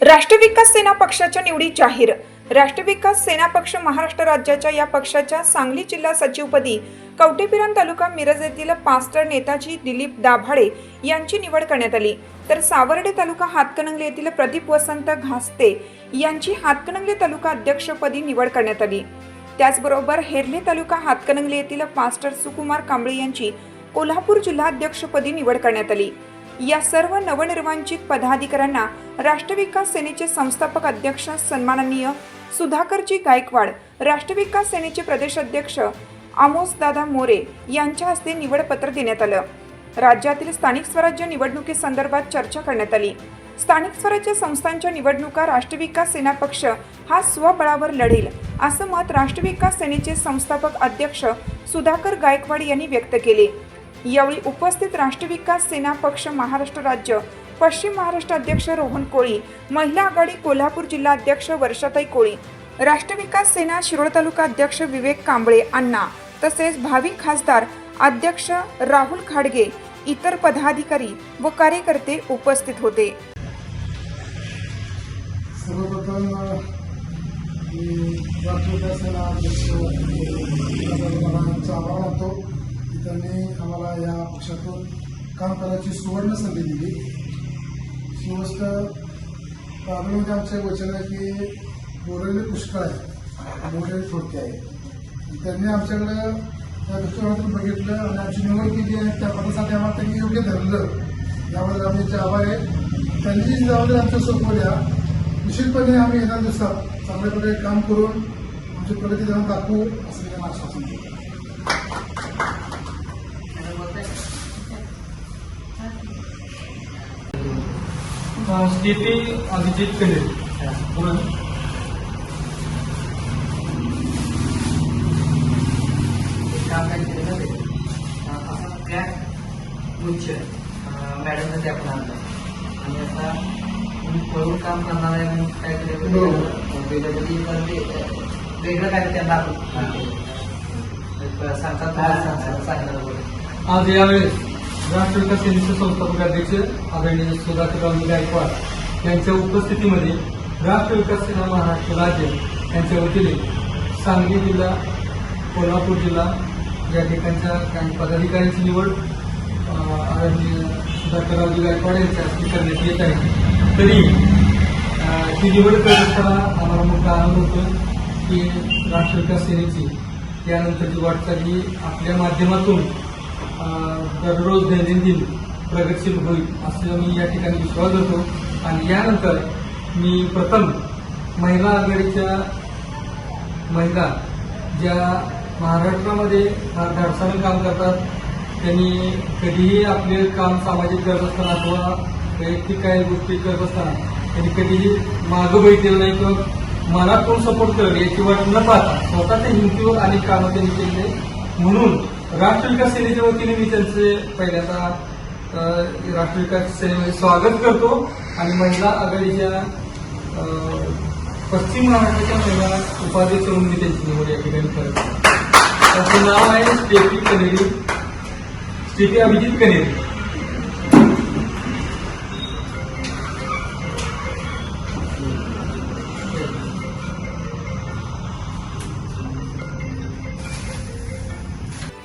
राष्ट्रविकास सेना पक्षाच्या निवडी जाहीर. राष्ट्रविकास सेना पक्ष महाराष्ट्र राज्याच्या या पक्षाच्या सांगली जिल्हा सचिवपदी कवटेपिरण तालुका मिरज येथील पास्टर नेताजी दिलीप दाभाडे यांची निवड करण्यात आली. तर सावर्डे तालुका हातकणंगले येथील प्रदीप वसंत घासते यांची हातकणंगले तालुका अध्यक्षपदी निवड करण्यात आली. त्याचबरोबर हेरले तालुका हातकणंगले येथील पास्टर सुकुमार कांबळे यांची कोल्हापूर जिल्हाध्यक्षपदी निवड करण्यात आली. या सर्व नवनिर्वाचित पदाधिकाऱ्यांना राष्ट्रविकास सेनेचे संस्थापक अध्यक्ष सन्माननीय सुधाकरजी गायकवाड राष्ट्रविकास सेनेचे प्रदेशाध्यक्ष दादा मोरे यांच्या हस्ते निवडपत्र देण्यात आलं. राज्यातील स्थानिक स्वराज्य निवडणुकीसंदर्भात चर्चा करण्यात आली. स्थानिक स्वराज्य संस्थांच्या निवडणुका राष्ट्रविकास सेना पक्ष हा स्वबळावर लढेल असं मत राष्ट्रविकास सेनेचे संस्थापक अध्यक्ष सुधाकर गायकवाड यांनी व्यक्त केले. यावेळी उपस्थित राष्ट्रविकास सेना पक्ष महाराष्ट्र राज्य पश्चिम महाराष्ट्र अध्यक्ष रोहन कोळी महिला आघाडी कोल्हापूर जिल्हा अध्यक्ष वर्षाताई कोळी राष्ट्रविकास सेना शिरोळ तालुका अध्यक्ष विवेक कांबळे अण्णा तसेच भावी खासदार अध्यक्ष राहुल खाडगे इतर पदाधिकारी व कार्यकर्ते उपस्थित होते. सर्वप्रथम सेना अध्यक्ष आभार मानतो त्यांनी आम्हाला या पक्षातून काम करायची सुवर्ण संधी दिली. ही गोष्ट आमचं आमचे वचन आहे की बोरेले पुष्कळ आहे. मोठे थोडके आहे. त्यांनी आमच्याकडं त्या दृष्टिकोनातून बघितलं आणि आमची निवड केली आहे त्या पदासाठी आम्हाला त्यांनी योग्य धरलं. याबद्दल आम्ही त्यांचे आभार आहे. त्यांनी जी जबाबदारी आमच्या सोपवल्या निश्चितपणे आम्ही येणार दिवसात. चांगल्या प्रकारे काम करून आमची प्रगती त्यांना दाखवू असं त्यांना आश्वासन दिलं. स्थिती अभिजित कले असा क्रॅक उच्च आणलं आणि आता पळून काम करणार आहे म्हणून काय केलं. वेगळं काय त्यांना आपण सांगतात बरोबर आज यावेळेस राष्ट्र विकास सेनेचे संस्थापक अध्यक्ष आदरणीय सुधाकरराव गायकवाड यांच्या उपस्थितीमध्ये राष्ट्र विकास सेना महाराष्ट्र राज्य यांच्या वतीने सांगली जिल्हा कोल्हापूर जिल्हा या ठिकाणच्या काही पदाधिकाऱ्यांची निवड आदरणीय सुधाकररावजी गायकवाड यांच्या हस्ते करण्यात येत आहे तरी ही निवड करत असताना आम्हाला मोठा आनंद होतो की राष्ट्र विकास सेनेची त्यानंतरची वाटचाल ही आपल्या माध्यमातून दररोज दैनंदिन प्रगतशील होईल असं मी या ठिकाणी विश्वास करतो आणि यानंतर मी प्रथम महिला आघाडीच्या महिला ज्या महाराष्ट्रामध्ये फार धाडसानं काम करतात त्यांनी कधीही आपले काम सामाजिक करत असताना अथवा वैयक्तिक काही गोष्टी करत असताना त्यांनी कधीही मागं बैठलेलं नाही किंवा मनातून सपोर्ट करेल याची वाट न पाहता स्वतःच्या हिमतीवर अनेक कामं त्यांनी केलेले म्हणून राष्ट्रविकास सेनेच्या वतीने मी त्यांचे पहिल्यांदा राष्ट्रविकास सेनेमध्ये स्वागत करतो. आणि महिला आघाडीच्या पश्चिम महाराष्ट्राच्या महिला उपाध्यक्ष म्हणून मी त्यांची निवड या ठिकाणी करतो त्याचं नाव आहे स्टेफी कनेरी स्टेफी अभिजित कनेरी